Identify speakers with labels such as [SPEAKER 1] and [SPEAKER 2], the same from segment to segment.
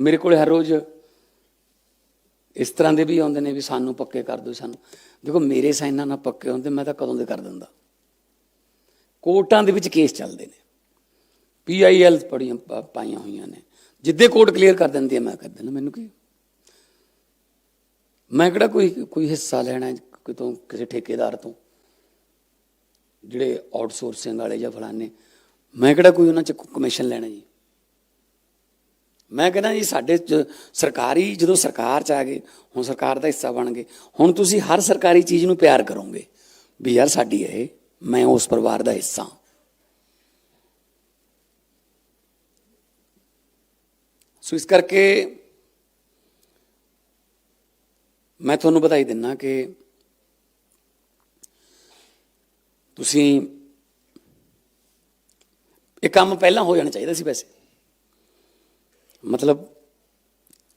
[SPEAKER 1] ਮੇਰੇ ਕੋਲ ਹਰ ਰੋਜ਼ ਇਸ ਤਰ੍ਹਾਂ ਦੇ ਵੀ ਆਉਂਦੇ ਨੇ ਵੀ ਸਾਨੂੰ ਪੱਕੇ ਕਰ ਦਿਓ ਸਾਨੂੰ। ਦੇਖੋ, ਮੇਰੇ ਸਾਈਨਾਂ ਨਾਲ ਪੱਕੇ ਹੁੰਦੇ ਮੈਂ ਤਾਂ ਕਦੋਂ ਦੇ ਕਰ ਦਿੰਦਾ। ਕੋਰਟਾਂ ਦੇ ਵਿੱਚ ਕੇਸ ਚੱਲਦੇ ਨੇ। ਪੀਆਈਐਲ ਪੜੀਆਂ ਪਾ- ਪਾਈਆਂ ਹੋਈਆਂ ਨੇ। ਜਿੱਦੇ ਕੋਰਟ ਕਲੀਅਰ ਕਰ ਦਿੰਦੀ ਹੈ ਮੈਂ ਕਰ ਦਿੰਦਾ। ਮੈਨੂੰ ਕੀ? ਮੈਂ ਕਿਹੜਾ ਕੋਈ ਕੋਈ ਹਿੱਸਾ ਲੈਣਾ ਕਿਤੋਂ ਕਿਸੇ ਠੇਕੇਦਾਰ ਤੋਂ? ਜਿਹੜੇ ਆਊਟਸੋਰਸਿੰਗ ਵਾਲੇ ਜਾਂ ਫਲਾਣੇ। ਮੈਂ ਕਿਹੜਾ ਕੋਈ ਉਹਨਾਂ ਚ ਕਮਿਸ਼ਨ ਲੈਣਾ ਜੀ? ਮੈਂ ਕਹਿੰਦਾ ਜੀ, ਸਾਡੇ ਸਰਕਾਰੀ, ਜਦੋਂ ਸਰਕਾਰ ਚ ਆ ਗਏ, ਹੁਣ ਸਰਕਾਰ ਦਾ ਹਿੱਸਾ ਬਣ ਗਏ ਹੁਣ ਤੁਸੀਂ ਹਰ ਸਰਕਾਰੀ ਚੀਜ਼ ਨੂੰ ਪਿਆਰ ਕਰੋਗੇ ਵੀ ਯਾਰ ਸਾਡੀ ਇਹ, ਮੈਂ ਉਸ ਪਰਿਵਾਰ ਦਾ ਹਿੱਸਾ ਹਾਂ। ਸੋ ਇਸ ਕਰਕੇ ਮੈਂ ਤੁਹਾਨੂੰ ਵਧਾਈ ਦਿੰਨਾ ਕਿ ਤੁਸੀਂ ਇਹ ਕੰਮ ਪਹਿਲਾਂ ਹੋ ਜਾਣਾ ਚਾਹੀਦਾ ਸੀ ਵੈਸੇ ਮਤਲਬ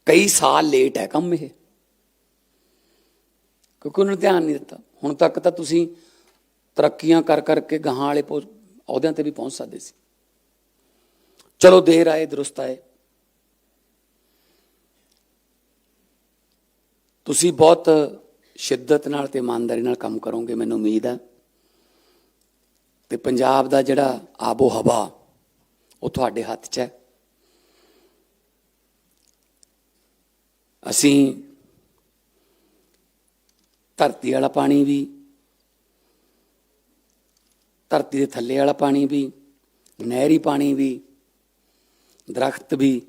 [SPEAKER 1] ਕਈ ਸਾਲ ਲੇਟ ਹੈ ਕੰਮ ਇਹ। ਕਿਉਂਕਿ ਉਹਨਾਂ ਨੇ ਧਿਆਨ ਨਹੀਂ ਦਿੱਤਾ। ਹੁਣ ਤੱਕ ਤਾਂ ਤੁਸੀਂ ਤਰੱਕੀਆਂ ਕਰ ਕਰਕੇ ਗਾਹਾਂ ਵਾਲੇ ਪਹੁੰ- ਅਹੁਦਿਆਂ ਤੇ ਵੀ ਪਹੁੰਚ ਸਕਦੇ ਸੀ। ਚਲੋ ਦੇਰ ਆਏ, ਦਰੁਸਤ ਆਏ। ਤੁਸੀਂ ਬਹੁਤ ਸ਼ਿੱਦਤ ਨਾਲ ਤੇ ਇਮਾਨਦਾਰੀ ਨਾਲ ਕੰਮ ਕਰੋਗੇ, ਮੈਨੂੰ ਉਮੀਦ ਹੈ। ਤੇ ਪੰਜਾਬ ਦਾ ਜਿਹੜਾ ਆਬੋ ਹਵਾ ਉਹ ਤੁਹਾਡੇ ਹੱਥ 'ਚ ਹੈ। ਅਸੀਂ ਧਰਤੀ ਵਾਲਾ ਪਾਣੀ ਵੀ, ਧਰਤੀ ਦੇ ਥੱਲੇ ਵਾਲਾ ਪਾਣੀ ਵੀ, ਨਹਿਰੀ ਪਾਣੀ ਵੀ, ਦਰਖਤ ਵੀ,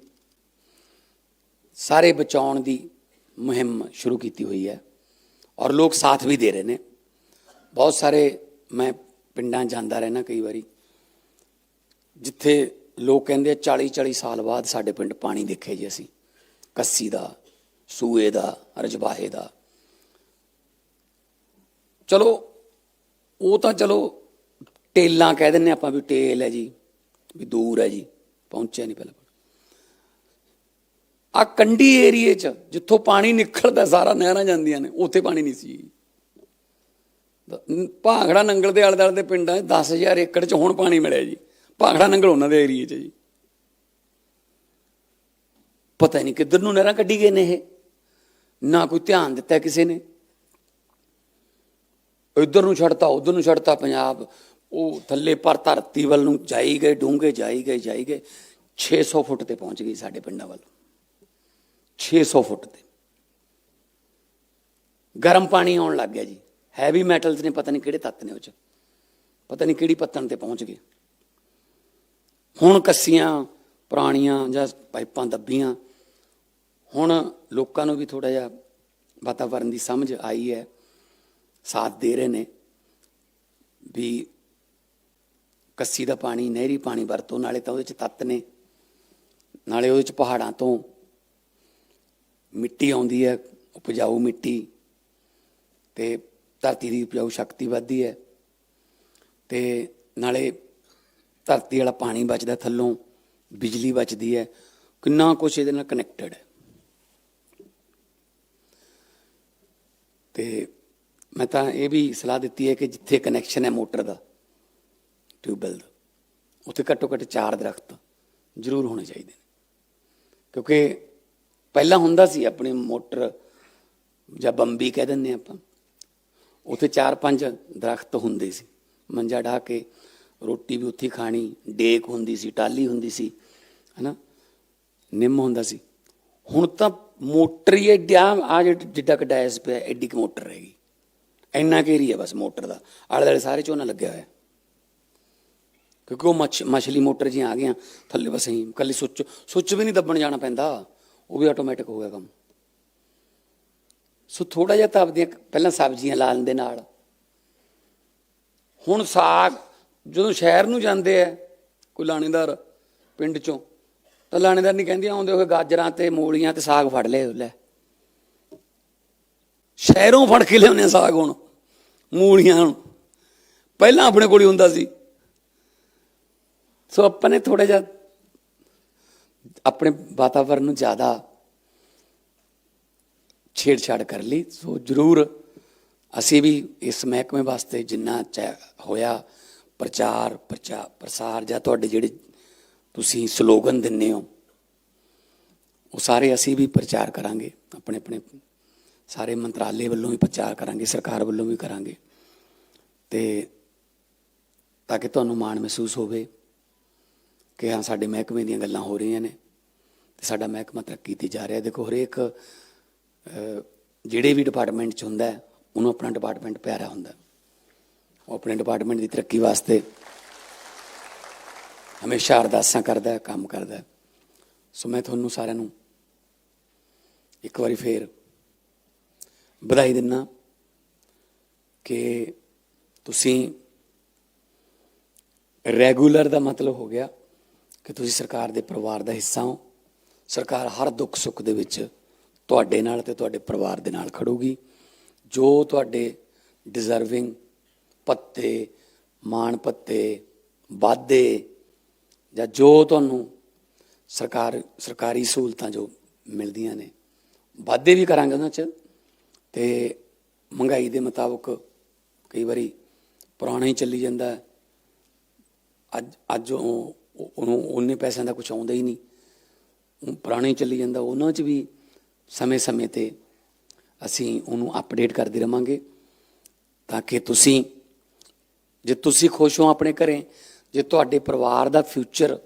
[SPEAKER 1] ਸਾਰੇ ਬਚਾਉਣ ਦੀ ਮੁਹਿੰਮ ਸ਼ੁਰੂ ਕੀਤੀ ਹੋਈ ਹੈ ਔਰ ਲੋਕ ਸਾਥ ਵੀ ਦੇ ਰਹੇ ਨੇ। ਬਹੁਤ ਸਾਰੇ ਮੈਂ ਪਿੰਡਾਂ ਜਾਂਦਾ ਰਹਿਣਾ ਕਈ ਵਾਰੀ, ਜਿੱਥੇ ਲੋਕ ਕਹਿੰਦੇ ਆ 40 40 ਸਾਲ ਬਾਅਦ ਸਾਡੇ ਪਿੰਡ ਪਾਣੀ ਦੇਖੇ ਜੀ ਅਸੀਂ, ਕੱਸੀ ਦਾ ਸੂਏ ਦਾ ਰਜਬਾਹੇ ਦਾ। ਚਲੋ, ਉਹ ਤਾਂ ਚਲੋ ਟੇਲਾਂ ਕਹਿ ਦਿੰਨੇ ਆਪਾਂ ਵੀ ਟੇਲ ਹੈ ਜੀ, ਵੀ ਦੂਰ ਹੈ ਜੀ, ਪਹੁੰਚਿਆ ਨਹੀਂ ਪਹਿਲਾਂ। ਆ ਕੰਢੀ ਏਰੀਏ 'ਚ ਜਿੱਥੋਂ ਪਾਣੀ ਨਿਕਲਦਾ, ਸਾਰਾ ਨਹਿਰਾਂ ਜਾਂਦੀਆਂ ਨੇ, ਉੱਥੇ ਪਾਣੀ ਨਹੀਂ ਸੀ। ਦ- ਭਾਂਗੜਾ ਨੰਗਲ ਦੇ ਆਲੇ ਦੁਆਲੇ ਦੇ ਪਿੰਡਾਂ 'ਚ 10000 ਏਕੜ 'ਚ ਹੁਣ ਪਾਣੀ ਮਿਲਿਆ ਜੀ। ਭਾਂਗੜਾ ਨੰਗਲ ਉਹਨਾਂ ਦੇ ਏਰੀਏ 'ਚ ਜੀ। ਪਤਾ ਨਹੀਂ ਕਿੱਧਰ ਨੂੰ ਨਹਿਰਾਂ ਕੱਢੀ ਗਏ ਨੇ ਇਹ। ਨਾ ਕੋਈ ਧਿਆਨ ਦਿੱਤਾ ਕਿਸੇ ਨੇ। ਇੱਧਰ ਨੂੰ ਛੱਡਤਾ, ਉਧਰ ਨੂੰ ਛੱਡਤਾ ਪੰਜਾਬ। ਉਹ ਥੱਲੇ ਪਰ ਧਰਤੀ ਵੱਲ ਨੂੰ ਜਾਈ ਗਏ, ਡੂੰਘੇ ਜਾਈ ਗਏ ਜਾਈ ਗਏ। 600 ਫੁੱਟ ਤੇ ਪਹੁੰਚ ਗਈ ਸਾਡੇ ਪਿੰਡਾਂ ਵੱਲ। 600 ਫੁੱਟ ਤੇ। ਗਰਮ ਪਾਣੀ ਆਉਣ ਲੱਗ ਗਿਆ ਜੀ। ਹੈਵੀ ਮੈਟਲਸ ਨੇ ਪਤਾ ਨਹੀਂ ਕਿਹੜੇ ਤੱਤ ਨੇ ਉਹ ਚ। ਪਤਾ ਨਹੀਂ ਕਿਹੜੀ ਪੱਤਣ ਤੇ ਪਹੁੰਚ ਗਏ। ਹੁਣ ਕੱਸੀਆਂ, ਪੁਰਾਣੀਆਂ ਜਾਂ ਪਾਈਪਾਂ ਦੱਬੀਆਂ। ਹੁਣ ਲੋਕਾਂ ਨੂੰ ਵੀ ਥੋੜਾ ਜਿਹਾ ਵਾਤਾਵਰਣ ਦੀ ਸਮਝ ਆਈ ਹੈ, ਸਾਥ ਦੇ ਰਹੇ ਨੇ ਵੀ ਕੱਸੀ ਦਾ ਪਾਣੀ, ਨਹਿਰੀ ਪਾਣੀ ਵਰਤੋ, ਨਾਲੇ ਤਾਂ ਉਹਦੇ ਚ ਤੱਤ ਨੇ, ਨਾਲੇ ਉਹਦੇ ਚ ਪਹਾੜਾਂ ਤੋਂ ਮਿੱਟੀ ਆਉਂਦੀ ਹੈ, ਉਪਜਾਊ ਮਿੱਟੀ ਤੇ ਧਰਤੀ ਦੀ ਉਪਜਾਊ ਸ਼ਕਤੀ ਵੱਧਦੀ ਹੈ ਤੇ ਨਾਲੇ ਧਰਤੀ ਵਾਲਾ ਪਾਣੀ ਬਚਦਾ ਥੱਲੋਂ, ਬਿਜਲੀ ਬਚਦੀ ਹੈ, ਕਿੰਨਾ ਕੁਛ ਇਹਦੇ ਨਾਲ ਕਨੈਕਟਡ ਹੈ। ਤੇ ਮੈਂ ਤਾਂ ਇਹ ਵੀ ਸਲਾਹ ਦਿੱਤੀ ਹੈ ਕਿ ਜਿੱਥੇ ਕਨੈਕਸ਼ਨ ਹੈ ਮੋਟਰ ਦਾ ਟਿਊਬਵੈਲ ਦਾ, ਉੱਥੇ ਘੱਟੋ ਘੱਟ ਚਾਰ ਦਰਖਤ ਜ਼ਰੂਰ ਹੋਣੇ ਚਾਹੀਦੇ ਨੇ। ਕਿਉਂਕਿ ਪਹਿਲਾਂ ਹੁੰਦਾ ਸੀ ਆਪਣੀ ਮੋਟਰ ਜਾਂ ਬੰਬੀ ਕਹਿ ਦਿੰਦੇ ਆਪਾਂ, ਉੱਥੇ ਚਾਰ ਪੰਜ ਦਰਖਤ ਹੁੰਦੇ ਸੀ। ਮੰਜਾ ਢਾ ਕੇ ਰੋਟੀ ਵੀ ਉੱਥੇ ਖਾਣੀ, ਡੇਕ ਹੁੰਦੀ ਸੀ ਟਾਲੀ ਹੁੰਦੀ ਸੀ, ਹਨਾ? ਨਿੰਮ ਹੁੰਦਾ ਸੀ। ਹੁਣ ਤਾਂ ਮੋਟਰ ਹੀ ਐਡਾ ਆ ਜਿੱਡਾ ਕ ਡਾਇਸ ਪਿਆ, ਐਡੀ ਕ ਮੋਟਰ ਹੈਗੀ। ਇੰਨਾ ਘੇਰੀ ਹੈ ਬਸ ਮੋਟਰ ਦਾ। ਆਲੇ ਦੁਆਲੇ ਸਾਰੇ ਝੋਨਾ ਲੱਗਿਆ ਹੋਇਆ। ਕਿਉਂਕਿ ਉਹ ਮੱਛ, ਮਛਲੀ ਮੋਟਰ ਜੀ ਆ ਗਈਆਂ, ਥੱਲੇ ਬਸ ਹੀ ਕੱਲੀ ਸੁੱਚ ਸੁੱਚ ਵੀ ਨਹੀਂ ਦੱਬਣ ਜਾਣਾ ਪੈਂਦਾ। ਉਹ ਵੀ ਆਟੋਮੈਟਿਕ ਹੋ ਗਿਆ ਕੰਮ। ਸੋ ਥੋੜਾ ਜਿਹਾ ਤਾਂ ਆਪਦੀਆਂ ਪਹਿਲਾਂ ਸਬਜ਼ੀਆਂ ਲਾ ਲੈਂਦੇ ਨਾਲ। ਹੁਣ ਸਾਗ, ਜਦੋਂ ਸ਼ਹਿਰ ਨੂੰ ਜਾਂਦੇ ਆ, ਕੋਈ ਲਾਣੇਦਾਰ ਪਿੰਡ ਚੋਂ ਤਾਂ ਲਾਣੇਦਾਰ ਨਹੀਂ ਕਹਿੰਦੀ ਆਉਂਦੇ ਹੋਏ ਗਾਜਰਾਂ ਤੇ ਮੂਲੀਆਂ ਤੇ ਸਾਗ ਫੜ ਲਏ ਲੈ। ਸ਼ਹਿਰੋਂ ਫੜ ਕੇ ਲਿਆਉਂਦੇ ਆ ਸਾਗ ਹੁਣ, ਮੂਲੀਆਂ ਹੁਣ। ਪਹਿਲਾਂ ਆਪਣੇ ਕੋਲ ਹੀ ਹੁੰਦਾ ਸੀ। ਸੋ ਆਪਾਂ ਨੇ ਥੋੜਾ ਜਿਹਾ ਆਪਣੇ ਵਾਤਾਵਰਣ ਨੂੰ ਜ਼ਿਆਦਾ ਛੇੜਛਾੜ ਕਰ ਲਈ। ਸੋ ਜ਼ਰੂਰ ਅਸੀਂ ਵੀ ਇਸ ਮਹਿਕਮੇ ਵਾਸਤੇ ਜਿੰਨਾ ਚਾ- ਹੋਇਆ ਪ੍ਰਚਾਰ ਪ੍ਰਚਾਰ ਪ੍ਰਸਾਰ ਜਾਂ ਤੁਹਾਡੇ ਜਿਹੜੇ ਤੁਸੀਂ ਸਲੋਗਨ ਦਿੰਨੇ ਹੋ, ਉਹ ਸਾਰੇ ਅਸੀਂ ਵੀ ਪ੍ਰਚਾਰ ਕਰਾਂਗੇ, ਆਪਣੇ ਆਪਣੇ ਸਾਰੇ ਮੰਤਰਾਲੇ ਵੱਲੋਂ ਵੀ ਪ੍ਰਚਾਰ ਕਰਾਂਗੇ, ਸਰਕਾਰ ਵੱਲੋਂ ਵੀ ਕਰਾਂਗੇ, ਤੇ ਤਾਂ ਕਿ ਤੁਹਾਨੂੰ ਮਾਣ ਮਹਿਸੂਸ ਹੋਵੇ ਕਿ ਹਾਂ, ਸਾਡੇ ਮਹਿਕਮੇ ਦੀਆਂ ਗੱਲਾਂ ਹੋ ਰਹੀਆਂ ਨੇ, ਤੇ ਸਾਡਾ ਮਹਿਕਮਾ ਤਰੱਕੀ ਤੇ ਜਾ ਰਿਹਾ। ਦੇਖੋ, ਹਰੇਕ ਜਿਹੜੇ ਵੀ ਡਿਪਾਰਟਮੈਂਟ 'ਚ ਹੁੰਦਾ ਉਹਨੂੰ ਆਪਣਾ ਡਿਪਾਰਟਮੈਂਟ ਪਿਆਰਾ ਹੁੰਦਾ ਉਹ ਆਪਣੇ ਡਿਪਾਰਟਮੈਂਟ ਦੀ ਤਰੱਕੀ ਵਾਸਤੇ ਹਮੇਸ਼ਾ ਅਰਦਾਸਾਂ ਕਰਦਾ, ਕੰਮ ਕਰਦਾ। ਸੋ ਮੈਂ ਤੁਹਾਨੂੰ ਸਾਰਿਆਂ ਨੂੰ ਇੱਕ ਵਾਰੀ ਫੇਰ ਵਧਾਈ ਦਿੰਨਾ ਕਿ ਤੁਸੀਂ ਰੈਗੂਲਰ ਦਾ ਮਤਲਬ ਹੋ ਗਿਆ ਕਿ ਤੁਸੀਂ ਸਰਕਾਰ ਦੇ ਪਰਿਵਾਰ ਦਾ ਹਿੱਸਾ ਹੋ। ਸਰਕਾਰ ਹਰ ਦੁੱਖ ਸੁੱਖ ਦੇ ਵਿੱਚ ਤੁਹਾਡੇ ਨਾਲ ਤੇ ਤੁਹਾਡੇ ਪਰਿਵਾਰ ਦੇ ਨਾਲ ਖੜੂਗੀ। ਜੋ ਤੁਹਾਡੇ ਡਿਜ਼ਰਵਿੰਗ ਪੱਤੇ, ਮਾਣ ਪੱਤੇ, ਵਾਧੇ ਜਾਂ ਜੋ ਤੁਹਾਨੂੰ ਸਰਕਾਰ, ਸਰਕਾਰੀ ਸਹੂਲਤਾਂ ਜੋ ਮਿਲਦੀਆਂ ਨੇ, ਵਾਧੇ ਵੀ ਕਰਾਂਗੇ ਉਹਨਾਂ 'ਚ ਤੇ ਮਹਿੰਗਾਈ ਦੇ ਮੁਤਾਬਕ ਕਈ ਵਾਰੀ ਪੁਰਾਣਾ ਹੀ ਚੱਲੀ ਜਾਂਦਾ ਅੱਜ ਅੱਜ ਉਹ, ਉਹਨੂੰ, ਉਹਨੇ ਪੈਸਿਆਂ ਦਾ ਕੁਝ ਆਉਂਦਾ ਹੀ ਨਹੀਂ। ਉਹ ਪੁਰਾਣਾ ਹੀ ਚੱਲੀ ਜਾਂਦਾ, ਉਹਨਾਂ 'ਚ ਵੀ ਸਮੇਂ-ਸਮੇਂ ਤੇ ਅਸੀਂ ਉਹਨੂੰ ਅਪਡੇਟ ਕਰਦੇ ਰਵਾਂਗੇ ਤਾਂ ਕਿ ਤੁਸੀਂ, ਜੇ ਤੁਸੀਂ ਖੁਸ਼ ਹੋ ਆਪਣੇ ਘਰੇ ਜੇ ਤੁਹਾਡੇ ਪਰਿਵਾਰ ਦਾ ਫਿਊਚਰ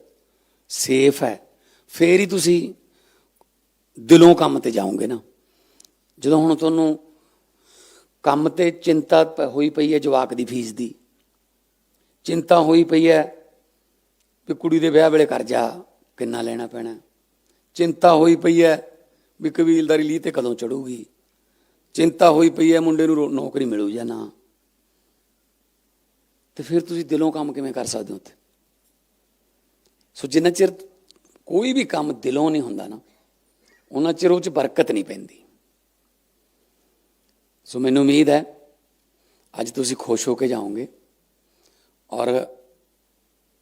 [SPEAKER 1] ਸੇਫ ਹੈ, ਫੇਰ ਹੀ ਤੁਸੀਂ ਦਿਲੋਂ ਕੰਮ ਤੇ ਜਾਓਗੇ ਨਾ। ਜਦੋਂ ਹੁਣ ਤੁਹਾਨੂੰ ਕੰਮ ਤੇ ਚਿੰਤਾ ਪ- ਹੋਈ ਪਈ ਹੈ ਜਵਾਕ ਦੀ, ਫੀਸ ਦੀ, ਚਿੰਤਾ ਹੋਈ ਪਈ ਹੈ ਵੀ ਕੁੜੀ ਦੇ ਵਿਆਹ ਵੇਲੇ ਕਰਜ਼ਾ ਕਿੰਨਾ ਲੈਣਾ ਪੈਣਾ ਚਿੰਤਾ ਹੋਈ ਪਈ ਹੈ ਵੀ ਕਬੀਲਦਾਰੀ ਲਈ ਤੇ ਕਦੋਂ ਚੜੂਗੀ ਚਿੰਤਾ ਹੋਈ ਪਈ ਹੈ ਮੁੰਡੇ ਨੂੰ ਰੋ- ਨੌਕਰੀ ਮਿਲੂ ਜਾਂ ਨਾ। ਤੇ ਫਿਰ ਤੁਸੀਂ ਦਿਲੋਂ ਕੰਮ ਕਿਵੇਂ ਕਰ ਸਕਦੇ ਹੋ ਉੱਥੇ? ਸੋ ਜਿੰਨਾ ਚਿਰ ਕੋਈ ਵੀ ਕੰਮ ਦਿਲੋਂ ਨਹੀਂ ਹੁੰਦਾ ਨਾ, ਉਹਨਾਂ ਚਿਰ ਉਹ ਚ ਬਰਕਤ ਨਹੀਂ ਪੈਂਦੀ। ਸੋ ਮੈਨੂੰ ਉਮੀਦ ਹੈ, ਅੱਜ ਤੁਸੀਂ ਖੁਸ਼ ਹੋ ਕੇ ਜਾਓਗੇ ਔਰ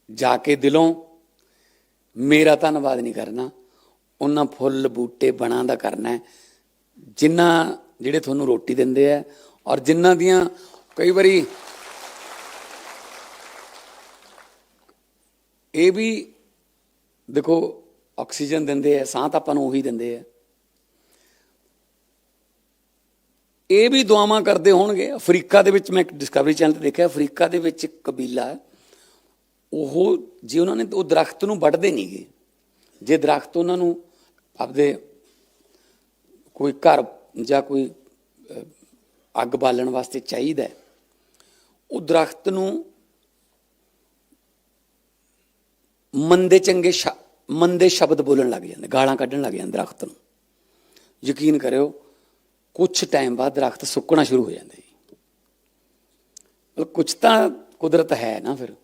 [SPEAKER 1] ਜਾ ਕੇ ਦਿਲੋਂ ਮੇਰਾ ਧੰਨਵਾਦ ਨਹੀਂ ਕਰਨਾ, ਉਹਨਾਂ ਫੁੱਲ ਬੂਟੇ ਬਣਾ ਦਾ ਕਰਨਾ ਹੈ ਜਿਨ੍ਹਾਂ ਜਿਹੜੇ ਤੁਹਾਨੂੰ ਰੋਟੀ ਦਿੰਦੇ ਆ ਔਰ ਜਿਨ੍ਹਾਂ ਦੀਆਂ ਕਈ ਵਾਰੀ ਇਹ ਵੀ ਦੇਖੋ ਆਕਸੀਜਨ ਦਿੰਦੇ ਆ, ਸਾਹ ਤਾਂ ਆਪਾਂ ਨੂੰ ਉਹੀ ਦਿੰਦੇ ਆ। ਇਹ ਵੀ ਦੁਆਵਾਂ ਕਰਦੇ ਹੋਣਗੇ। ਅਫਰੀਕਾ ਦੇ ਵਿੱਚ ਮੈਂ ਇੱਕ ਡਿਸਕਵਰੀ ਚੈਨਲ ਤੇ ਦੇਖਿਆ, ਅਫਰੀਕਾ ਦੇ ਵਿੱਚ ਇੱਕ ਕਬੀਲਾ ਹੈ ਉਹ ਜੇ ਉਹਨਾਂ ਨੇ, ਉਹ ਦਰਖਤ ਨੂੰ ਵੱਢਦੇ ਨਹੀਂਗੇ ਜੇ ਦਰਖਤ ਉਹਨਾਂ ਨੂੰ ਆਪਦੇ ਕੋਈ ਘਰ ਜਾਂ ਕੋਈ ਅੱਗ ਬਾਲਣ ਵਾਸਤੇ ਚਾਹੀਦਾ ਉਹ ਦਰਖਤ ਨੂੰ ਮੰਦੇ ਚੰਗੇ ਸ਼- ਮੰਦੇ ਸ਼ਬਦ ਬੋਲਣ ਲੱਗ ਜਾਂਦੇ, ਗਾਲਾਂ ਕੱਢਣ ਲੱਗ ਜਾਂਦੇ ਦਰਖਤ ਨੂੰ। ਯਕੀਨ ਕਰਿਓ ਕੁਝ ਟਾਈਮ ਬਾਅਦ ਦਰਖਤ ਸੁੱਕਣਾ ਸ਼ੁਰੂ ਹੋ ਜਾਂਦਾ ਜੀ। ਮਤਲਬ ਕੁਝ ਤਾਂ ਕੁਦਰਤ ਹੈ ਨਾ ਫਿਰ।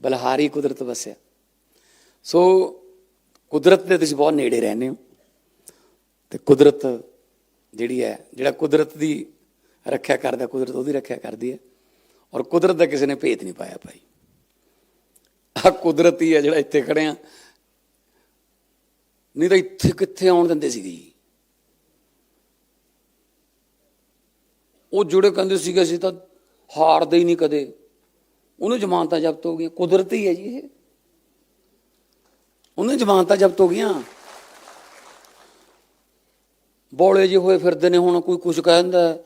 [SPEAKER 1] ਬਲਹਾਰੀ ਕੁਦਰਤ ਵਸਿਆ ਸੋ ਕੁਦਰਤ ਦੇ ਤੁਸੀਂ ਬਹੁਤ ਨੇੜੇ ਰਹਿੰਦੇ ਹੋ। ਤੇ ਕੁਦਰਤ ਜਿਹੜੀ ਹੈ, ਜਿਹੜਾ ਕੁਦਰਤ ਦੀ ਰੱਖਿਆ ਕਰਦਾ, ਕੁਦਰਤ ਉਹਦੀ ਰੱਖਿਆ ਕਰਦੀ ਹੈ। ਔਰ ਕੁਦਰਤ ਦਾ ਕਿਸੇ ਨੇ ਭੇਤ ਨਹੀਂ ਪਾਇਆ ਭਾਈ। ਆ ਕੁਦਰਤੀ ਹੈ ਜਿਹੜਾ ਇੱਥੇ ਖੜੇ ਆ। ਨਹੀਂ ਤਾਂ ਇੱਥੇ ਕਿੱਥੇ ਆਉਣ ਦਿੰਦੇ ਸੀਗੇ ਜੀ? ਉਹ ਜੁੜੇ ਕਹਿੰਦੇ ਸੀਗੇ ਅਸੀਂ ਤਾਂ ਹਾਰਦੇ ਹੀ ਨਹੀਂ ਕਦੇ। ਉਹਨੂੰ ਜ਼ਮਾਨਤਾਂ ਜ਼ਬਤ ਹੋ ਗਈਆਂ। ਕੁਦਰਤੀ ਹੈ ਜੀ ਇਹ। ਉਹਨੂੰ ਜ਼ਮਾਨਤਾਂ ਜ਼ਬਤ ਹੋ ਗਈਆਂ। ਬੋਲੇ ਜਿਹੇ ਹੋਏ ਫਿਰਦੇ ਨੇ ਹੁਣ ਕੋਈ ਕੁਝ ਕਹਿ ਦਿੰਦਾ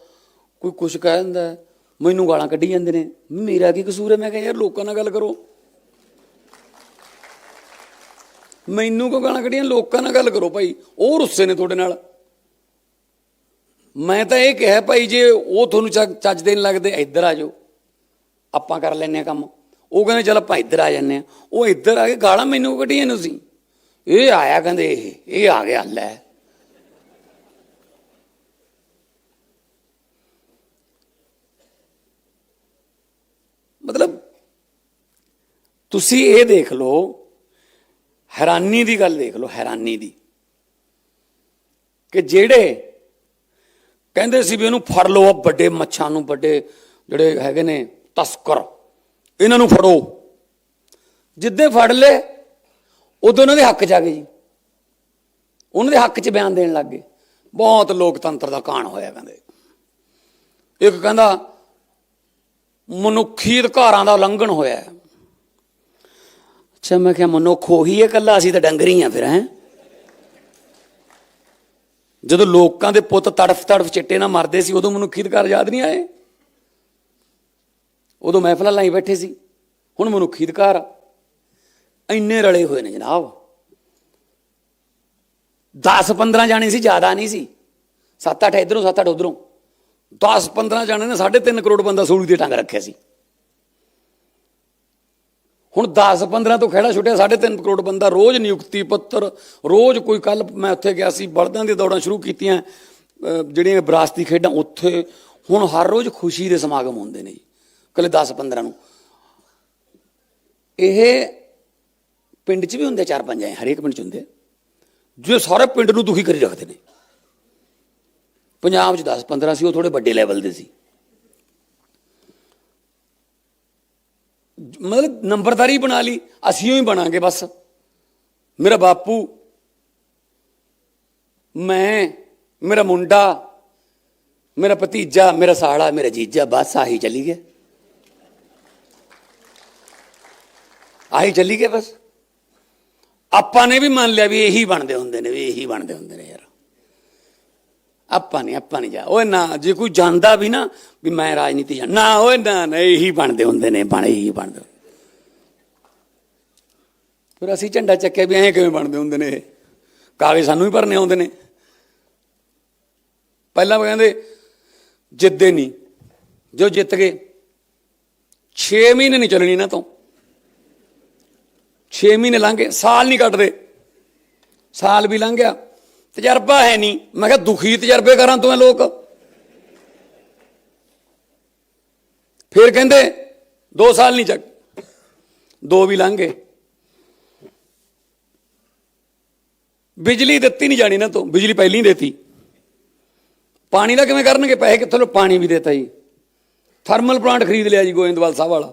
[SPEAKER 1] ਕੋਈ ਕੁਝ ਕਹਿ ਦਿੰਦਾ ਮੈਨੂੰ ਗਾਲਾਂ ਕੱਢੀ ਜਾਂਦੇ ਨੇ। ਮੇਰਾ ਕੀ ਕਸੂਰ ਹੈ? ਮੈਂ ਕਿਹਾ ਯਾਰ ਲੋਕਾਂ ਨਾਲ ਗੱਲ ਕਰੋ। ਮੈਨੂੰ ਕੋ ਗਾਲਾਂ ਕੱਢੀਆਂ? ਲੋਕਾਂ ਨਾਲ ਗੱਲ ਕਰੋ ਭਾਈ। ਉਹ ਰੁੱਸੇ ਨੇ ਤੁਹਾਡੇ ਨਾਲ। ਮੈਂ ਤਾਂ ਇਹ ਕਿਹਾ ਭਾਈ, ਜੇ ਉਹ ਤੁਹਾਨੂੰ ਚੱਜ ਚੱਜ ਦੇ ਨਹੀਂ ਲੱਗਦੇ, ਇੱਧਰ ਆ ਜਾਓ। ਆਪਾਂ ਕਰ ਲੈਨੇ ਆ ਕੰਮ। ਉਹ ਕਹਿੰਦੇ, ਚਲ ਆਪਾਂ ਇੱਧਰ ਆ ਜੰਨੇ ਆ ਉਹ ਇੱਧਰ ਆ ਕੇ ਗਾਲਾਂ ਮੈਨੂੰ ਕੱਢੀਆਂ ਨੇ ਤੁਸੀਂ? ਇਹ ਆਇਆ ਕਹਿੰਦੇ, ਇਹ ਇਹ ਆ ਗਿਆ, ਲੈ। ਮਤਲਬ, ਤੁਸੀਂ ਇਹ ਦੇਖ ਲਓ ਹੈਰਾਨੀ ਦੀ ਗੱਲ ਦੇਖ ਲਓ, ਹੈਰਾਨੀ ਦੀ। ਕਿ ਜਿਹੜੇ ਕਹਿੰਦੇ ਸੀ ਵੀ ਇਹਨੂੰ ਫੜ ਲਓ, ਆਹ ਵੱਡੇ ਮੱਛਾਂ ਨੂੰ, ਵੱਡੇ ਜਿਹੜੇ ਹੈਗੇ ਨੇ ਤਸਕਰ, ਇਹਨਾਂ ਨੂੰ ਫੜੋ। ਜਿੱਦੇ ਫੜ ਲਏ, ਉਦੋਂ ਉਹਨਾਂ ਦੇ ਹੱਕ ਚ ਆ ਗਏ ਜੀ। ਉਹਨਾਂ ਦੇ ਹੱਕ ਚ ਬਿਆਨ ਦੇਣ ਲੱਗ ਗਏ। ਬਹੁਤ ਲੋਕਤੰਤਰ ਦਾ ਕਾਣ ਹੋਇਆ ਕਹਿੰਦੇ। ਇੱਕ ਕਹਿੰਦਾ, ਮਨੁੱਖੀ ਅਧਿਕਾਰਾਂ ਦਾ ਉਲੰਘਣ ਹੋਇਆ। ਅੱਛਾ, ਮੈਂ ਕਿਹਾ ਮਨੁੱਖ ਉਹੀ ਹੈ ਕੱਲਾ ਅਸੀਂ ਤਾਂ ਡੰਗਰੀ ਆ ਫਿਰ, ਹੈ? ਜਦੋਂ ਲੋਕਾਂ ਦੇ ਪੁੱਤ ਤੜਫ ਤੜਫ ਚਿੱਟੇ ਨਾਲ ਮਰਦੇ ਸੀ, ਉਦੋਂ ਮਨੁੱਖੀ ਅਧਿਕਾਰ ਯਾਦ ਨਹੀਂ ਆਏ? ਉਦੋਂ ਮਹਿਫਲਾਂ ਲਾਈ ਬੈਠੇ ਸੀ, ਹੁਣ ਮਨੁੱਖੀ ਅਧਿਕਾਰ ਇੰਨੇ ਰਲੇ ਹੋਏ ਨੇ ਜਨਾਬ। 10 15 ਜਾਣੇ ਸੀ, ਜ਼ਿਆਦਾ ਨਹੀਂ ਸੀ। 7 8 ਇਧਰੋਂ 7 8 ਉਧਰੋਂ। 10 15 ਜਾਣੇ ਨੇ 3.5 ਕਰੋੜ ਬੰਦਾ ਸੂਲੀ ਤੇ ਟੰਗ ਰੱਖਿਆ ਸੀ। ਹੁਣ 10 15 ਤੋਂ ਖੜਾ ਛੁੱਟਿਆ 3.5 ਕਰੋੜ ਬੰਦਾ ਰੋਜ਼ ਨਿਯੁਕਤੀ ਪੱਤਰ, ਰੋਜ਼ ਕੋਈ ਕੱਲ ਮੈਂ ਉੱਥੇ ਗਿਆ ਸੀ, ਬਲਦਾਂ ਦੀਆਂ ਦੌੜਾਂ ਸ਼ੁਰੂ ਕੀਤੀਆਂ ਜਿਹੜੀਆਂ ਵਿਰਾਸਤੀ ਖੇਡਾਂ ਉੱਥੇ, ਹੁਣ ਹਰ ਰੋਜ਼ ਖੁਸ਼ੀ ਦੇ ਸਮਾਗਮ ਹੁੰਦੇ ਨੇ ਜੀ, ਕੱਲੇ 10 15 ਨੂੰ। ਇਹ ਪਿੰਡ 'ਚ ਵੀ ਹੁੰਦੇ ਚਾਰ ਪੰਜ ਐ, ਹਰੇਕ ਪਿੰਡ 'ਚ ਹੁੰਦੇ ਜੋ ਸਾਰੇ ਪਿੰਡ ਨੂੰ ਦੁਖੀ ਕਰੀ ਰੱਖਦੇ ਨੇ। ਪੰਜਾਬ 'ਚ 10 15 ਸੀ, ਉਹ ਥੋੜੇ ਵੱਡੇ ਲੈਵਲ ਦੇ ਸੀ। ਮਤਲਬ ਨੰਬਰਦਾਰੀ ਬਣਾ ਲਈ, ਅਸੀਂ ਹੀ ਬਣਾਂਗੇ ਬਸ। ਮੇਰਾ ਬਾਪੂ, ਮੈਂ, ਮੇਰਾ ਮੁੰਡਾ, ਮੇਰਾ ਭਤੀਜਾ, ਮੇਰਾ ਸਾਲਾ, ਮੇਰਾ ਜੀਜਾ, ਬਸ ਆਹੀ ਚਲੀ ਗਿਆ ਆਹੀ ਚੱਲੀ ਗਿਆ ਬਸ। ਆਪਾਂ ਨੇ ਵੀ ਮੰਨ ਲਿਆ ਵੀ ਇਹੀ ਬਣਦੇ ਹੁੰਦੇ ਨੇ, ਵੀ ਇਹੀ ਬਣਦੇ ਹੁੰਦੇ ਨੇ ਯਾਰ। ਆਪਾਂ ਨਹੀਂ ਆਪਾਂ ਨਹੀਂ ਜਾ। ਓਏ ਨਾ, ਜੇ ਕੋਈ ਜਾਂਦਾ ਵੀ ਨਾ, ਵੀ ਮੈਂ ਰਾਜਨੀਤੀ ਜਾਂ। ਨਾ, ਓਏ ਨਾ ਨਾ, ਇਹੀ ਬਣਦੇ ਹੁੰਦੇ ਨੇ, ਬਣ, ਇਹੀ ਬਣਦੇ ਫਿਰ ਅਸੀਂ ਝੰਡਾ ਚੱਕਿਆ ਵੀ ਐਂ ਕਿਵੇਂ ਬਣਦੇ ਹੁੰਦੇ ਨੇ ਇਹ? ਕਾਗਜ਼ ਸਾਨੂੰ ਵੀ ਭਰਨੇ ਆਉਂਦੇ ਨੇ। ਪਹਿਲਾਂ ਉਹ ਕਹਿੰਦੇ ਜਿੱਦੇ ਨਹੀਂ। ਜੋ ਜਿੱਤ ਗਏ 6 ਮਹੀਨੇ ਨਹੀਂ ਚੱਲਣੀ ਨਾ ਤੋਂ। 6 ਮਹੀਨੇ ਲੰਘ ਗਏ, ਸਾਲ ਨਹੀਂ ਕੱਟਦੇ। ਸਾਲ ਵੀ ਲੰਘ ਗਿਆ। ਤਜਰਬਾ ਹੈ ਨਹੀਂ। ਮੈਂ ਕਿਹਾ ਦੁਖੀ ਤਜਰਬੇ ਕਰਾਂ ਤੋਂ ਇਹ ਲੋਕ। ਫਿਰ ਕਹਿੰਦੇ 2 ਸਾਲ ਨਹੀਂ ਚੱਕ। ਦੋ ਵੀ ਲੰਘ ਗਏ। ਬਿਜਲੀ ਦਿੱਤੀ ਨਹੀਂ ਜਾਣੀ ਨਾ ਤੋਂ। ਬਿਜਲੀ ਪਹਿਲੀ ਹੀ ਦੇਤੀ। ਪਾਣੀ ਦਾ ਕਿਵੇਂ ਕਰਨਗੇ? ਪੈਸੇ ਕਿੱਥੋਂ ਲਓ ਪਾਣੀ ਵੀ ਦੇਤਾ ਜੀ। ਥਰਮਲ ਪਲਾਂਟ ਖਰੀਦ ਲਿਆ ਜੀ ਗੋਇੰਦਵਾਲ ਸਾਹਿਬ ਵਾਲਾ।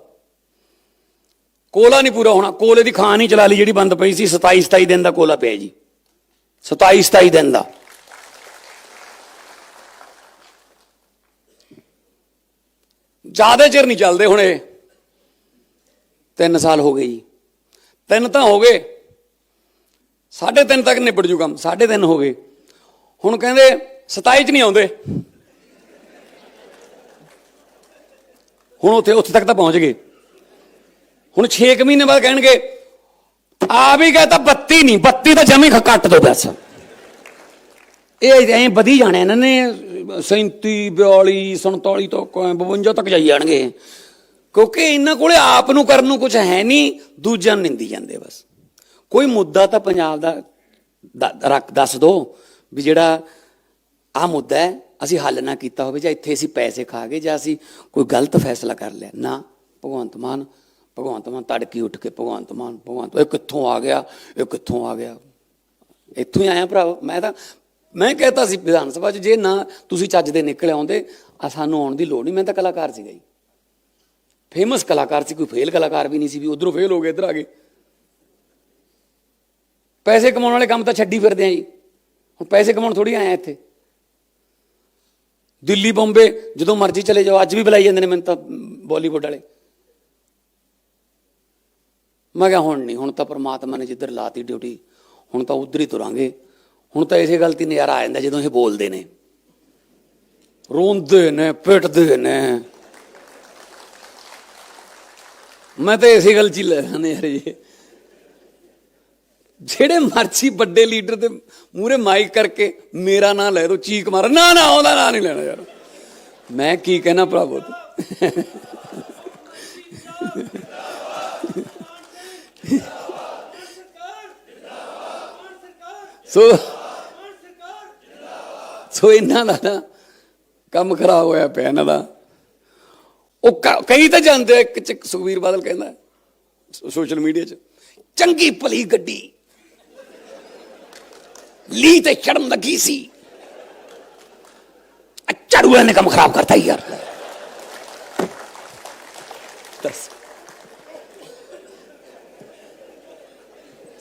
[SPEAKER 1] ਕੋਲਾ ਨਹੀਂ ਪੂਰਾ ਹੋਣਾ। ਕੋਲੇ ਦੀ ਖਾਨ ਹੀ ਚਲਾ ਲਈ ਜਿਹੜੀ ਬੰਦ ਪਈ ਸੀ। 27 27 ਦਿਨ ਦਾ ਕੋਲਾ ਪਿਆ ਜੀ। 27 27 ਦਿਨ ਦਾ। ਜ਼ਿਆਦਾ ਚਿਰ ਨਹੀਂ ਚੱਲਦੇ ਹੁਣ। ਇਹ 3 ਸਾਲ ਹੋ ਗਏ ਜੀ। ਤਿੰਨ ਤਾਂ ਹੋ ਗਏ। ਸਾਢੇ ਤਿੰਨ ਤੱਕ ਨਿਬੜ ਜੂ ਕੰਮ, ਸਾਢੇ ਤਿੰਨ ਹੋ ਗਏ। ਹੁਣ ਕਹਿੰਦੇ 27 ਚ ਨਹੀਂ ਆਉਂਦੇ। ਹੁਣ ਉੱਥੇ ਉੱਥੇ ਤੱਕ ਤਾਂ ਪਹੁੰਚ ਗਏ। ਹੁਣ 6 ਮਹੀਨੇ ਬਾਅਦ ਕਹਿਣਗੇ ਆ ਵੀ ਕਹਤਾ 32 ਨਹੀਂ 32 ਤਾਂ ਜਮੀ ਘੱਟ ਦੋ ਬਸ। ਇਹ ਐਂ ਵਧੀ ਜਾਣੇ ਇਹਨਾਂ ਨੇ 37 42 47 ਤੱਕ 52 ਤੱਕ ਜਾਈ ਜਾਣਗੇ। ਕਿਉਂਕਿ ਇਹਨਾਂ ਕੋਲੇ ਆਪ ਨੂੰ ਕਰਨ ਨੂੰ ਕੁਝ ਹੈ ਨਹੀਂ, ਦੂਜਿਆਂ ਨੂੰ ਨਿੰਦੀ ਜਾਂਦੇ ਬਸ। ਕੋਈ ਮੁੱਦਾ ਤਾਂ ਪੰਜਾਬ ਦਾ ਰੱਖ, ਦੱਸ ਦੋ ਵੀ ਜਿਹੜਾ ਆ ਮੁੱਦਾ ਹੈ, ਅਸੀਂ ਹੱਲ ਨਾ ਕੀਤਾ ਹੋਵੇ, ਜਾਂ ਇੱਥੇ ਅਸੀਂ ਪੈਸੇ ਖਾ ਗਏ, ਜਾਂ ਅਸੀਂ ਕੋਈ ਗਲਤ ਫੈਸਲਾ ਕਰ ਲਿਆ। ਨਾ, ਭਗਵੰਤ ਮਾਨ ਭਗਵੰਤ ਮਾਨ ਤੜਕੀ ਉੱਠ ਕੇ ਭਗਵੰਤ ਮਾਨ, ਭਗਵੰਤ ਇਹ ਕਿੱਥੋਂ ਆ ਗਿਆ, ਇਹ ਕਿੱਥੋਂ ਆ ਗਿਆ? ਇੱਥੋਂ ਹੀ ਆਇਆ ਭਰਾ, ਮੈਂ ਤਾਂ, ਮੈਂ ਕਹਤਾ ਸੀ ਵਿਧਾਨ ਸਭਾ 'ਚ, ਜੇ ਨਾ ਤੁਸੀਂ ਚੱਜ ਦੇ ਨਿਕਲ ਆਉਂਦੇ, ਆ ਸਾਨੂੰ ਆਉਣ ਦੀ ਲੋੜ ਨਹੀਂ। ਮੈਂ ਤਾਂ ਕਲਾਕਾਰ ਸੀਗਾ ਜੀ ਫੇਮਸ ਕਲਾਕਾਰ ਸੀ, ਕੋਈ ਫੇਲ ਕਲਾਕਾਰ ਵੀ ਨਹੀਂ ਸੀ, ਵੀ ਉਧਰੋਂ ਫੇਲ ਹੋ ਗਏ, ਇੱਧਰ ਆ ਗਏ। ਪੈਸੇ ਕਮਾਉਣ ਵਾਲੇ ਕੰਮ ਤਾਂ ਛੱਡੀ ਫਿਰਦੇ ਆ ਜੀ। ਹੁਣ ਪੈਸੇ ਕਮਾਉਣ ਥੋੜੀ ਆਇਆ ਇੱਥੇ। ਦਿੱਲੀ ਬੰਬੇ, ਜਦੋਂ ਮਰਜ਼ੀ ਚਲੇ ਜਾਓ, ਅੱਜ ਵੀ ਬੁਲਾਈ ਜਾਂਦੇ ਨੇ ਮੈਨੂੰ ਤਾਂ ਬਾਲੀਵੁੱਡ ਵਾਲੇ। ਮੈਂ ਕਿਹਾ, ਹੁਣ ਨਹੀਂ, ਹੁਣ ਤਾਂ ਪ੍ਰਮਾਤਮਾ ਨੇ ਜਿੱਧਰ ਲਾਤੀ ਡਿਊਟੀ, ਹੁਣ ਤਾਂ ਉਧਰ ਹੀ ਤੁਰਾਂਗੇ। ਹੁਣ ਤਾਂ ਇਸੇ ਗੱਲ ਤੇ ਨਜ਼ਾਰਾ ਆ ਜਾਂਦਾ ਜਦੋਂ ਇਹ ਬੋਲਦੇ ਨੇ। ਰੋਂਦੇ ਨੇ, ਪਿੱਟਦੇ ਨੇ। ਮੈਂ ਤਾਂ ਇਸੇ ਗੱਲ 'ਚ ਹੀ ਲੈ ਜਾਂਦੇ ਯਾਰ ਜੀ ਜਿਹੜੇ ਮਰਜ਼ੀ ਵੱਡੇ ਲੀਡਰ ਦੇ ਮੂਹਰੇ ਮਾਈਕ ਕਰਕੇ ਮੇਰਾ ਨਾਂ ਲੈ ਦੋ, ਚੀਕ ਮਾਰ। ਨਾ ਨਾ, ਉਹਦਾ ਨਾਂ ਨਹੀਂ ਲੈਣਾ ਯਾਰ। ਮੈਂ ਕੀ ਕਹਿਣਾ ਭਰਾਵੋ? ਸੋ ਸੋ ਇਹਨਾਂ ਦਾ ਨਾ ਕੰਮ ਖਰਾਬ ਹੋਇਆ ਪਿਆ ਇਹਨਾਂ ਦਾ। ਉਹ ਕਈ ਤਾਂ ਜਾਂਦੇ ਇੱਕ ਚ ਸੁਖਵੀਰ ਬਾਦਲ ਕਹਿੰਦਾ, ਸੋਸ਼ਲ ਮੀਡੀਆ 'ਚ, ਚੰਗੀ ਭਲੀ ਗੱਡੀ, ਲੀ ਤੇ ਚੜਨ ਲੱਗੀ ਸੀ। ਝਾੜੂਆਂ ਨੇ ਕੰਮ ਖਰਾਬ ਕਰਤਾ ਯਾਰ। ਦੱਸ।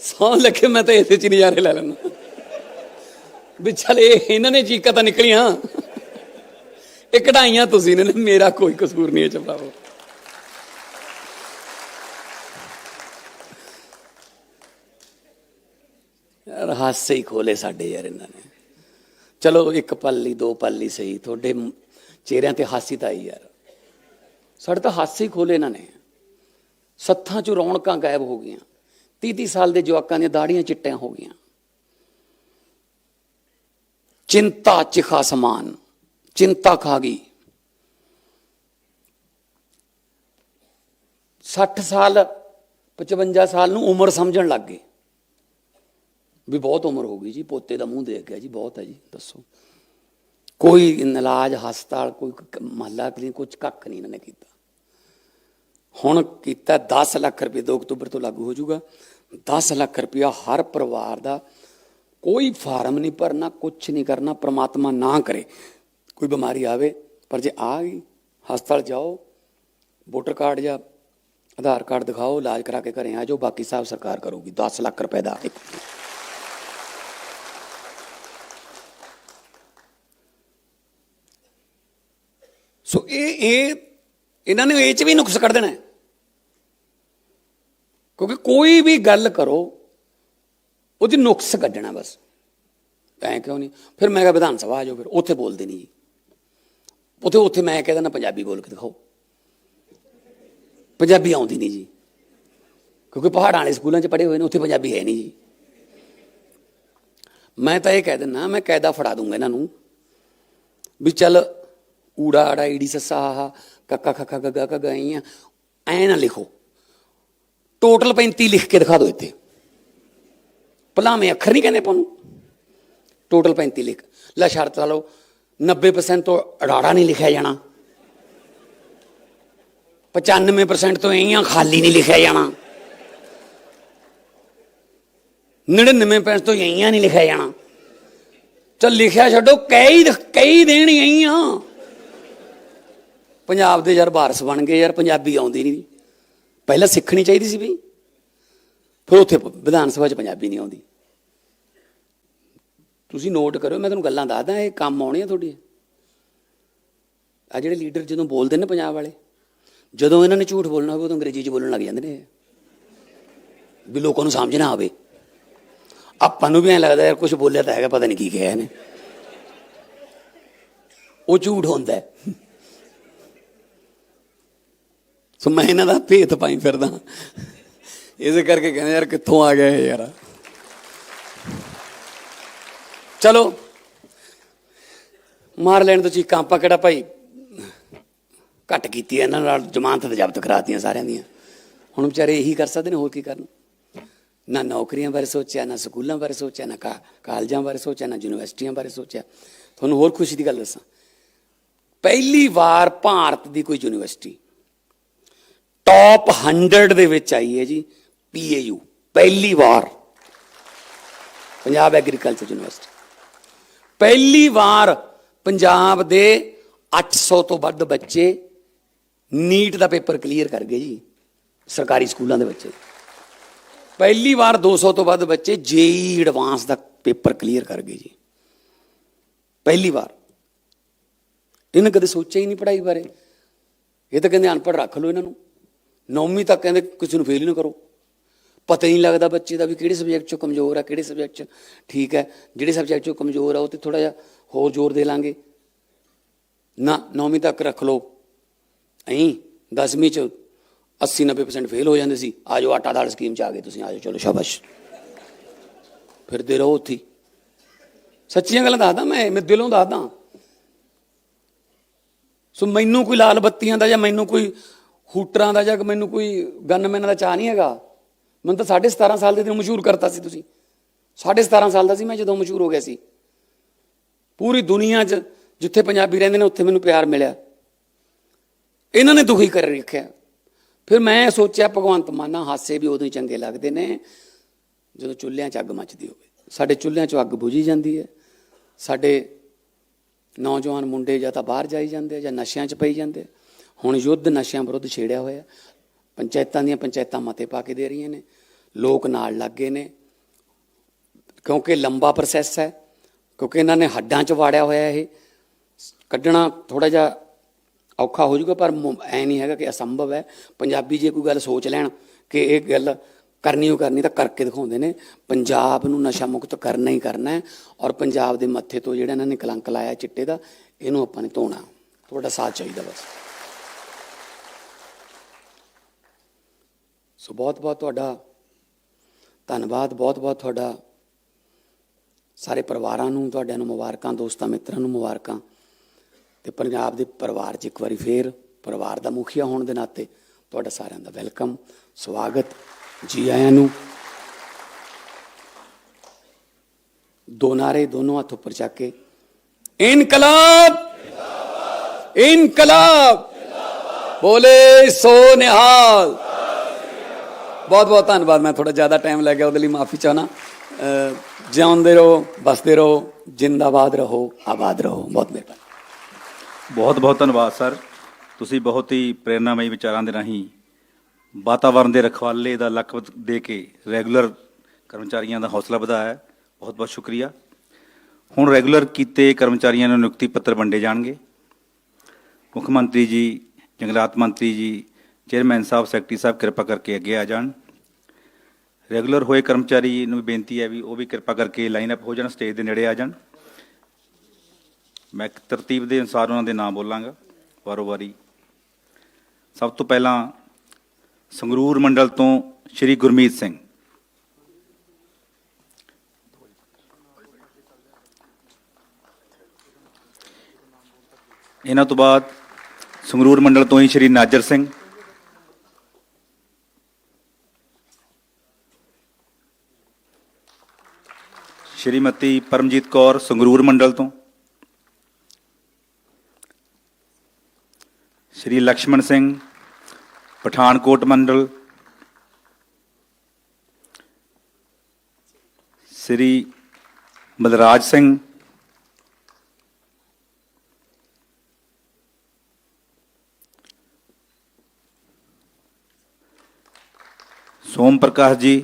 [SPEAKER 1] ਸੌਂ ਲੱਗੇ ਮੈਂ ਤਾਂ ਇਸੇ ਚ ਨਜ਼ਾਰੇ ਲੈ ਲੈਣਾ ਵੀ ਚੱਲ ਇਹਨਾਂ ਨੇ ਚੀਕਾਂ ਤਾਂ ਨਿਕਲੀਆਂ। ਇਹ ਕਢਾਈਆਂ ਤੁਸੀਂ ਨੇ, ਮੇਰਾ ਕੋਈ ਕਸੂਰ ਨਹੀਂ ਹੈ ਚਪੜਾਵੋ ਯਾਰ ਹਾਸੇ ਹੀ ਖੋਲੇ ਸਾਡੇ ਯਾਰ ਇਹਨਾਂ ਨੇ। ਚਲੋ ਇੱਕ ਪਲ ਲਈ ਦੋ ਪਲ ਲਈ ਸਹੀ, ਤੁਹਾਡੇ ਚਿਹਰਿਆਂ ਤੇ ਹਾਸੀ ਤਾਂ ਆਈ ਯਾਰ। ਸਾਡੇ ਤਾਂ ਹਾਸੇ ਹੀ ਖੋਲੇ ਇਹਨਾਂ ਨੇ। ਸੱਥਾਂ ਚੋਂ ਰੌਣਕਾਂ ਗਾਇਬ ਹੋ ਗਈਆਂ। 30 30 ਸਾਲ ਦੇ ਜਵਾਕਾਂ ਦੀਆਂ ਦਾੜੀਆਂ ਚਿੱਟੀਆਂ ਹੋ ਗਈਆਂ। ਚਿੰਤਾ ਚਿਖਾ ਸਮਾਨ ਚਿੰਤਾ ਖਾ ਗਈ। 60 ਸਾਲ 55 ਸਾਲ ਨੂੰ ਉਮਰ ਸਮਝਣ ਲੱਗ ਗਏ। ਵੀ ਬਹੁਤ ਉਮਰ ਹੋ ਗਈ ਜੀ, ਪੋਤੇ ਦਾ ਮੂੰਹ ਦੇਖ ਗਿਆ ਜੀ, ਬਹੁਤ ਹੈ ਜੀ, ਦੱਸੋ। ਕੋਈ ਇਲਾਜ, ਹਸਪਤਾਲ, ਕੋਈ ਮਹੱਲਾ ਕਲੀਨ ਕੁਝ ਕੱਖ ਨਹੀਂ ਇਹਨਾਂ ਨੇ ਕੀਤਾ। ਹੁਣ ਕੀਤਾ 10 ਲੱਖ ਰੁਪਏ 2 ਅਕਤੂਬਰ ਤੋਂ ਲਾਗੂ ਹੋ ਜਾਊਗਾ। 10 ਲੱਖ ਰੁਪਇਆ ਹਰ ਪਰਿਵਾਰ ਦਾ ਕੋਈ ਫਾਰਮ ਨਹੀਂ ਭਰਨਾ ਕੁਝ ਨਹੀਂ ਕਰਨਾ, ਪ੍ਰਮਾਤਮਾ ਨਾ ਕਰੇ। ਕੋਈ ਬਿਮਾਰੀ ਆਵੇ, ਪਰ ਜੇ ਆ ਗਈ, ਹਸਪਤਾਲ ਜਾਓ, ਵੋਟਰ ਕਾਰਡ ਜਾਂ ਆਧਾਰ ਕਾਰਡ ਦਿਖਾਓ, ਇਲਾਜ ਕਰਾ ਕੇ ਘਰੇ ਆ ਜਾਓ, ਬਾਕੀ ਸਾਹਿਬ ਸਰਕਾਰ ਕਰੂਗੀ। 10 ਲੱਖ ਰੁਪਏ ਦਾ ਸੋ ਇਹ ਇਹ, ਇਹਨਾਂ ਨੇ ਇਹ ਚ ਵੀ ਨੁਕਸ ਕੱਢ ਦੇਣਾ ਕਿਉਂਕਿ ਕੋਈ ਵੀ ਗੱਲ ਕਰੋ ਉਹਦੀ ਨੁਕਸ ਕੱਢਣਾ ਬਸ। ਐ ਕਿਉਂ ਨਹੀਂ? ਫਿਰ ਮੈਂ ਕਿਹਾ ਵਿਧਾਨ ਸਭਾ ਆ ਜਾਓ ਫਿਰ, ਉੱਥੇ ਬੋਲਦੇ ਨਹੀਂ ਜੀ। ਉੱਥੇ ਉੱਥੇ ਮੈਂ ਕਹਿ ਦਿੰਦਾ, ਪੰਜਾਬੀ ਬੋਲ ਕੇ ਦਿਖਾਓ। ਪੰਜਾਬੀ ਆਉਂਦੀ ਨਹੀਂ ਜੀ। ਕਿਉਂਕਿ ਪਹਾੜਾਂ ਵਾਲੇ ਸਕੂਲਾਂ 'ਚ ਪੜ੍ਹੇ ਹੋਏ ਨੇ, ਉੱਥੇ ਪੰਜਾਬੀ ਹੈ ਨਹੀਂ ਜੀ। ਮੈਂ ਤਾਂ ਇਹ ਕਹਿ ਦਿੰਦਾ, ਮੈਂ ਕਾਇਦਾ ਫੜਾ ਦੂੰਗਾ ਇਹਨਾਂ ਨੂੰ ਵੀ ਚੱਲ ਊੜਾ ਆੜਾ ਈੜੀ ਸੱਸਾ ਹਾ ਕੱਕਾ ਖੱਕਾ ਗੱਗਾ ਕਾ ਗਾਈਆਂ। ਐ ਨਾ ਲਿਖੋ। ਟੋਟਲ 35 ਲਿਖ ਕੇ ਦਿਖਾ ਦਿਓ ਇੱਥੇ। ਭਲਾਵੇਂ ਅੱਖਰ ਨਹੀਂ ਕਹਿੰਦੇ ਆਪਾਂ ਨੂੰ। ਟੋਟਲ 35 ਲਿਖ। ਲੈ ਸ਼ਰਤ ਲਾ ਲਓ 90% ਤੋਂ ਅੜਾੜਾ ਨਹੀਂ ਲਿਖਿਆ ਜਾਣਾ। 95% ਤੋਂ ਇਆਂ ਖਾਲੀ ਨਹੀਂ ਲਿਖਿਆ ਜਾਣਾ। 99% ਤੋਂ ਇਆਂ ਨਹੀਂ ਲਿਖਿਆ ਜਾਣਾ। ਚੱਲ ਲਿਖਿਆ ਛੱਡੋ, ਕਈ ਕਈ ਦੇਣ ਇਆਂ ਪੰਜਾਬ ਦੇ ਯਾਰ ਵਾਰਸ ਬਣ ਗਏ ਯਾਰ, ਪੰਜਾਬੀ ਆਉਂਦੀ ਨਹੀਂ ਪਹਿਲਾਂ ਸਿੱਖਣੀ ਚਾਹੀਦੀ ਸੀ ਵੀ। ਫਿਰ ਉੱਥੇ ਵਿਧਾਨ ਸਭਾ 'ਚ ਪੰਜਾਬੀ ਨਹੀਂ ਆਉਂਦੀ। ਤੁਸੀਂ ਨੋਟ ਕਰੋ ਮੈਂ ਤੁਹਾਨੂੰ ਗੱਲਾਂ ਦੱਸਦਾ, ਇਹ ਕੰਮ ਆਉਣੇ ਆ ਤੁਹਾਡੇ ਆ ਜਿਹੜੇ ਲੀਡਰ ਜਦੋਂ ਬੋਲਦੇ ਨੇ ਪੰਜਾਬ ਵਾਲੇ, ਜਦੋਂ ਇਹਨਾਂ ਨੇ ਝੂਠ ਬੋਲਣਾ ਹੋਵੇ, ਉਦੋਂ ਅੰਗਰੇਜ਼ੀ 'ਚ ਬੋਲਣ ਲੱਗ ਜਾਂਦੇ ਨੇ ਵੀ ਲੋਕਾਂ ਨੂੰ ਸਮਝ ਨਾ ਆਵੇ। ਆਪਾਂ ਨੂੰ ਵੀ ਐਂ ਲੱਗਦਾ ਯਾਰ ਕੁਝ ਬੋਲਿਆ ਤਾਂ ਹੈਗਾ, ਪਤਾ ਨਹੀਂ ਕੀ ਕਿਹਾ ਇਹਨੇ। ਉਹ ਝੂਠ ਹੁੰਦਾ ਸੋ ਮੈਂ ਇਹਨਾਂ ਦਾ ਭੇਤ ਪਾਈ ਫਿਰਦਾ। ਇਸੇ ਕਰਕੇ ਕਹਿੰਦੇ ਯਾਰ ਕਿੱਥੋਂ ਆ ਗਿਆ ਇਹ ਯਾਰ। ਚਲੋ। ਮਾਰ ਲੈਣ ਤੋਂ ਚੀਕਾਂ ਆਪਾਂ ਕਿਹੜਾ ਭਾਈ? ਘੱਟ ਕੀਤੀ ਹੈ, ਇਹਨਾਂ ਨਾਲ ਜ਼ਮਾਨਤ ਤੇ ਜ਼ਬਤ ਕਰਾਤੀਆਂ ਸਾਰਿਆਂ ਦੀਆਂ। ਹੁਣ ਵਿਚਾਰੇ ਇਹੀ ਕਰ ਸਕਦੇ ਨੇ, ਹੋਰ ਕੀ ਕਰਨ? ਨਾ ਨੌਕਰੀਆਂ ਬਾਰੇ ਸੋਚਿਆ, ਨਾ ਸਕੂਲਾਂ ਬਾਰੇ ਸੋਚਿਆ, ਨਾ ਕਾ- ਕਾਲਜਾਂ ਬਾਰੇ ਸੋਚਿਆ, ਨਾ ਯੂਨੀਵਰਸਿਟੀਆਂ ਬਾਰੇ ਸੋਚਿਆ। ਤੁਹਾਨੂੰ ਹੋਰ ਖੁਸ਼ੀ ਦੀ ਗੱਲ ਦੱਸਾਂ। ਪਹਿਲੀ ਵਾਰ ਭਾਰਤ ਦੀ ਕੋਈ ਯੂਨੀਵਰਸਿਟੀ ਟੌਪ 100 ਦੇ ਵਿੱਚ ਆਈ ਹੈ ਜੀ ਪੀਏਯੂ ਪਹਿਲੀ ਵਾਰ। ਪੰਜਾਬ ਐਗਰੀਕਲਚਰ ਯੂਨੀਵਰਸਿਟੀ ਪਹਿਲੀ ਵਾਰ ਪੰਜਾਬ ਦੇ 800 ਤੋਂ ਵੱਧ ਬੱਚੇ ਨੀਟ ਦਾ ਪੇਪਰ ਕਲੀਅਰ ਕਰ ਗਏ ਜੀ, ਸਰਕਾਰੀ ਸਕੂਲਾਂ ਦੇ ਬੱਚੇ। ਪਹਿਲੀ ਵਾਰ 200 ਤੋਂ ਵੱਧ ਬੱਚੇ ਜੇਈ ਐਡਵਾਂਸ ਦਾ ਪੇਪਰ ਕਲੀਅਰ ਕਰ ਗਏ ਜੀ। ਪਹਿਲੀ ਵਾਰ। ਇਹਨੇ ਕਦੇ ਸੋਚਿਆ ਹੀ ਨਹੀਂ ਪੜ੍ਹਾਈ ਬਾਰੇ। ਇਹ ਤਾਂ ਕਹਿੰਦੇ ਅਨਪੜ੍ਹ ਰੱਖ ਲਓ ਇਹਨਾਂ ਨੂੰ। ਨੌਵੀਂ ਤੱਕ ਕਹਿੰਦੇ ਕਿਸੇ ਨੂੰ ਫੇਲ ਹੀ ਨਾ ਕਰੋ। ਪਤਾ ਹੀ ਨਹੀਂ ਲੱਗਦਾ ਬੱਚੇ ਦਾ ਵੀ ਕਿਹੜੇ ਸਬਜੈਕਟ 'ਚੋਂ ਕਮਜ਼ੋਰ ਆ, ਕਿਹੜੇ ਸਬਜੈਕਟ 'ਚ ਠੀਕ ਹੈ ਜਿਹੜੇ ਸਬਜੈਕਟ 'ਚੋਂ ਕਮਜ਼ੋਰ ਆ, ਉਹ ਤੇ ਥੋੜਾ ਜਿਹਾ ਹੋਰ ਜ਼ੋਰ ਦੇ ਲਾਂਗੇ। ਨਾ, ਨੌਵੀਂ ਤੱਕ ਰੱਖ ਲਓ। ਐਂ 10ਵੀਂ 'ਚ 80 90% ਫੇਲ ਹੋ ਜਾਂਦੇ ਸੀ। ਆਜੋ ਆਟਾ ਦਾਲ ਸਕੀਮ 'ਚ ਆ ਗਏ ਤੁਸੀਂ ਆਜੋ ਚਲੋ ਸ਼ਾਬਾਸ਼। ਫਿਰਦੇ ਰਹੋ ਉੱਥੇ ਸੱਚੀਆਂ ਗੱਲਾਂ ਦੱਸਦਾ ਮੈਂ ਮੈਂ ਦਿਲੋਂ ਦੱਸਦਾ। ਸੋ ਮੈਨੂੰ ਕੋਈ ਲਾਲ ਬੱਤੀਆਂ ਦਾ ਜਾਂ ਮੈਨੂੰ ਕੋਈ ਹੂਟਰਾਂ ਦਾ ਜਾਂ ਮੈਨੂੰ ਕੋਈ ਗਨਮੈਨਾਂ ਦਾ ਚਾਹ ਨਹੀਂ ਹੈਗਾ। ਮੈਨੂੰ ਤਾਂ 17.5 ਸਾਲ ਦੇ ਦਿਨ ਮਸ਼ਹੂਰ ਕਰਤਾ ਸੀ ਤੁਸੀਂ। 17.5 ਸਾਲ ਦਾ ਸੀ, ਮੈਂ ਜਦੋਂ ਮਸ਼ਹੂਰ ਹੋ ਗਿਆ ਸੀ। ਪੂਰੀ ਦੁਨੀਆ 'ਚ ਜਿੱਥੇ ਪੰਜਾਬੀ ਰਹਿੰਦੇ ਨੇ, ਉੱਥੇ ਮੈਨੂੰ ਪਿਆਰ ਮਿਲਿਆ। ਇਹਨਾਂ ਨੇ ਦੁਖੀ ਕਰ ਰੱਖਿਆ। ਫਿਰ ਮੈਂ ਸੋਚਿਆ, ਭਗਵੰਤ ਮਾਨਾ ਹਾਸੇ ਵੀ ਉਦੋਂ ਹੀ ਚੰਗੇ ਲੱਗਦੇ ਨੇ, ਜਦੋਂ ਚੁੱਲ੍ਹਿਆਂ 'ਚ ਅੱਗ ਮੱਚਦੀ ਹੋਵੇ। ਸਾਡੇ ਚੁੱਲ੍ਹਿਆਂ 'ਚ ਅੱਗ ਬੁਝੀ ਜਾਂਦੀ ਹੈ। ਸਾਡੇ ਨੌਜਵਾਨ ਮੁੰਡੇ ਜਾਂ ਤਾਂ ਬਾਹਰ ਜਾਈ ਜਾਂਦੇ ਜਾਂ ਨਸ਼ਿਆਂ 'ਚ ਪਈ ਜਾਂਦੇ ਹੁਣ ਯੁੱਧ ਨਸ਼ਿਆਂ ਵਿਰੁੱਧ ਛੇੜਿਆ ਹੋਇਆ। ਪੰਚਾਇਤਾਂ ਦੀਆਂ ਪੰਚਾਇਤਾਂ ਮਤੇ ਪਾ ਕੇ ਦੇ ਰਹੀਆਂ ਨੇ। ਲੋਕ ਨਾਲ ਲੱਗੇ ਨੇ। ਕਿਉਂਕਿ ਲੰਬਾ ਪ੍ਰੋਸੈਸ ਹੈ, ਕਿਉਂਕਿ ਇਹਨਾਂ ਨੇ ਹੱਡਾਂ 'ਚ ਵਾੜਿਆ ਹੋਇਆ ਇਹ। ਕੱਢਣਾ ਥੋੜਾ ਜਿਹਾ ਔਖਾ ਹੋ ਜਾਊਗਾ, ਪਰ ਮੁ- ਐ ਨਹੀਂ ਹੈਗਾ ਕਿ ਅਸੰਭਵ ਹੈ। ਪੰਜਾਬੀ ਜੇ ਕੋਈ ਗੱਲ ਸੋਚ ਲੈਣ ਕਿ ਇਹ ਗੱਲ ਕਰਨੀ ਉਹ ਕਰਨੀ ਤਾਂ ਕਰਕੇ ਦਿਖਾਉਂਦੇ ਨੇ। ਪੰਜਾਬ ਨੂੰ ਨਸ਼ਾ ਮੁਕਤ ਕਰਨਾ ਹੀ ਕਰਨਾ ਹੈ ਔਰ ਪੰਜਾਬ ਦੇ ਮੱਥੇ ਤੋਂ ਜਿਹੜਾ ਇਹਨਾਂ ਨੇ ਕਲੰਕ ਲਾਇਆ ਚਿੱਟੇ ਦਾ, ਇਹਨੂੰ ਆਪਾਂ ਨੇ ਧੋਣਾ। ਤੁਹਾਡਾ ਸਾਥ ਚਾਹੀਦਾ ਬਸ। ਸੋ ਬਹੁਤ ਬਹੁਤ ਤੁਹਾਡਾ ਧੰਨਵਾਦ ਬਹੁਤ ਬਹੁਤ ਤੁਹਾਡਾ। ਸਾਰੇ ਪਰਿਵਾਰਾਂ ਨੂੰ, ਤੁਹਾਡਿਆਂ ਨੂੰ ਮੁਬਾਰਕਾਂ, ਦੋਸਤਾਂ, ਮਿੱਤਰਾਂ ਨੂੰ ਮੁਬਾਰਕਾਂ। ਤੇ ਪੰਜਾਬ ਦੇ ਪਰਿਵਾਰ 'ਚ ਇੱਕ ਵਾਰੀ ਫੇਰ ਪਰਿਵਾਰ ਦਾ ਮੁਖੀਆ ਹੋਣ ਦੇ ਨਾਤੇ ਤੁਹਾਡਾ ਸਾਰਿਆਂ ਦਾ ਵੈਲਕਮ, ਸਵਾਗਤ, ਜੀ ਆਇਆਂ ਨੂੰ। ਦੋ ਨਾਰੇ ਦੋਨੋਂ ਹੱਥ ਉੱਪਰ ਚੱਕ ਕੇ। ਇਨਕਲਾਬ! ਇਨਕਲਾਬ! ਬੋਲੇ ਸੋ ਨਿਹਾਲ! ਬਹੁਤ ਬਹੁਤ ਧੰਨਵਾਦ। ਮੈਂ ਥੋੜਾ ਜ਼ਿਆਦਾ ਟਾਈਮ ਲੈ ਗਿਆ, ਉਹਦੇ ਲਈ ਮਾਫੀ ਚਾਹਨਾ ਜਿਉਂਦੇ ਰਹੋ ਬਸਦੇ ਰਹੋ, ਜਿੰਦਾਬਾਦ ਰਹੋ, ਆਬਾਦ ਰਹੋ। ਬਹੁਤ ਮਿਹਰਬਾਨੀ।
[SPEAKER 2] ਬਹੁਤ ਬਹੁਤ ਧੰਨਵਾਦ ਸਰ। ਤੁਸੀਂ ਬਹੁਤ ਹੀ ਪ੍ਰੇਰਨਾਮਈ ਵਿਚਾਰਾਂ ਦੇ ਰਾਹੀਂ ਵਾਤਾਵਰਣ ਦੇ ਰਖਵਾਲੇ ਦਾ ਲਕਬ ਦੇ ਕੇ ਰੈਗੂਲਰ ਕਰਮਚਾਰੀਆਂ ਦਾ ਹੌਸਲਾ ਵਧਾਇਆ। ਬਹੁਤ ਬਹੁਤ ਸ਼ੁਕਰੀਆ। ਹੁਣ ਰੈਗੂਲਰ ਕੀਤੇ ਕਰਮਚਾਰੀਆਂ ਨੂੰ ਨਿਯੁਕਤੀ ਪੱਤਰ ਵੰਡੇ ਜਾਣਗੇ। ਮੁੱਖ ਮੰਤਰੀ ਜੀ, ਜੰਗਲਾਤ ਮੰਤਰੀ ਜੀ ਚੇਅਰਮੈਨ ਸਾਹਿਬ, ਸੈਕਟਰੀ ਸਾਹਿਬ ਕਿਰਪਾ ਕਰਕੇ ਅੱਗੇ ਆ ਜਾਣ। ਰੈਗੂਲਰ ਹੋਏ ਕਰਮਚਾਰੀ ਨੂੰ ਬੇਨਤੀ ਹੈ ਵੀ ਉਹ ਵੀ ਕਿਰਪਾ ਕਰਕੇ ਲਾਈਨ ਅਪ ਹੋ ਜਾਣ ਸਟੇਜ ਦੇ ਨੇੜੇ ਆ ਜਾਣ। ਮੈਂ ਇੱਕ ਤਰਤੀਬ ਦੇ ਅਨੁਸਾਰ ਉਹਨਾਂ ਦੇ ਨਾਮ ਬੋਲਾਂਗਾ, ਵਾਰੋ ਵਾਰੀ। ਸਭ ਤੋਂ ਪਹਿਲਾਂ ਸੰਗਰੂਰ ਮੰਡਲ ਤੋਂ ਸ਼੍ਰੀ ਗੁਰਮੀਤ ਸਿੰਘ। ਇਹਨਾਂ ਤੋਂ ਬਾਅਦ ਸੰਗਰੂਰ ਮੰਡਲ ਤੋਂ ਹੀ ਸ਼੍ਰੀ ਨਾਜਰ ਸਿੰਘ। श्रीमती परमजीत कौर संगरूर मंडल तो। श्री लक्ष्मण सिंह, पठानकोट मंडल। श्री बलराज सिंह। सोम प्रकाश जी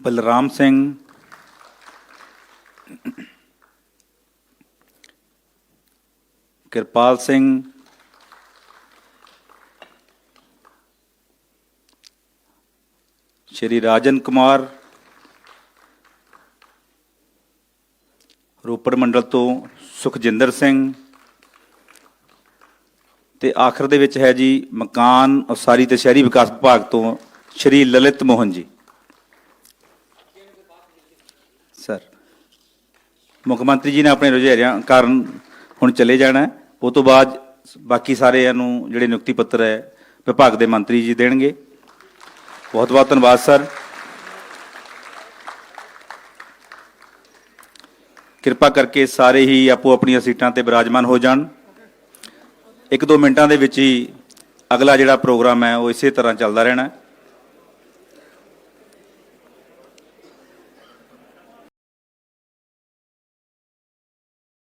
[SPEAKER 2] ਬਲਰਾਮ ਸਿੰਘ। ਕਿਰਪਾਲ ਸਿੰਘ। ਸ਼੍ਰੀ ਰਾਜਨ ਕੁਮਾਰ। ਰੋਪੜ ਮੰਡਲ ਤੋਂ ਸੁਖਜਿੰਦਰ ਸਿੰਘ। ਤੇ ਆਖਰ ਦੇ ਵਿੱਚ ਹੈ ਜੀ ਮਕਾਨ ਉਸਾਰੀ ਤੇ ਸ਼ਹਿਰੀ ਵਿਕਾਸ ਵਿਭਾਗ ਤੋਂ ਸ਼੍ਰੀ ਲਲਿਤ ਮੋਹਨ ਜੀ ਸਰ ਮੁੱਖ ਮੰਤਰੀ ਜੀ ਨੇ ਆਪਣੇ ਰੁਝੇਰਿਆਂ ਕਾਰਨ ਹੁਣ ਚਲੇ ਜਾਣਾ ਉਹ ਤੋਂ ਬਾਅਦ ਬਾਕੀ ਸਾਰਿਆਂ ਨੂੰ ਜਿਹੜੇ ਨਿਯੁਕਤੀ ਪੱਤਰ ਹੈ, ਵਿਭਾਗ ਦੇ ਮੰਤਰੀ ਜੀ ਦੇਣਗੇ। ਬਹੁਤ ਬਹੁਤ ਧੰਨਵਾਦ, ਸਰ। ਕਿਰਪਾ ਕਰਕੇ ਸਾਰੇ ਹੀ ਆਪੋ ਆਪਣੀਆਂ ਸੀਟਾਂ ਤੇ ਬਿਰਾਜਮਾਨ ਹੋ ਜਾਣ। ਇੱਕ ਦੋ ਮਿੰਟਾਂ ਦੇ ਵਿੱਚ ਹੀ ਅਗਲਾ ਜਿਹੜਾ ਪ੍ਰੋਗਰਾਮ ਹੈ, ਉਹ ਇਸੇ ਤਰ੍ਹਾਂ ਚੱਲਦਾ ਰਹਿਣਾ ਹੈ।